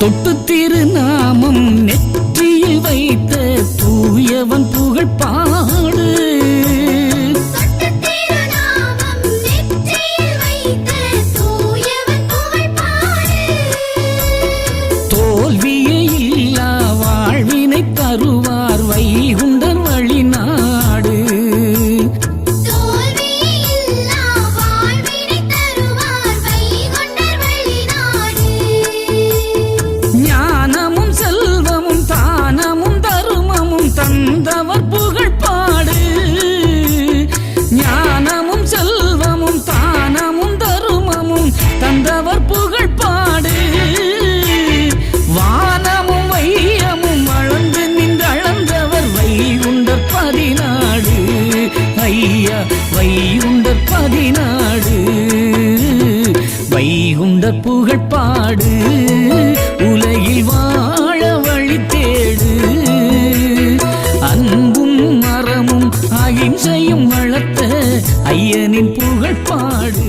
தொட்டு திருநாமம் நெற்றியில் வைத்த தூயவன் புகழ் தந்தவர் புகழ் பாடு. ஞானமும் செல்வமும் தானமும் தருமமும் தந்தவர் புகழ் பாடு. வானமும் வையமும் அளந்து நின்றளந்தவர் வைகுண்டர் பதினாடு. ஐயா வைகுண்டர் பதினாடு. வைகுண்டர் புகழ் பாடு. இன்றையும் வளர்த்த ஐயனின் புகழ் பாடு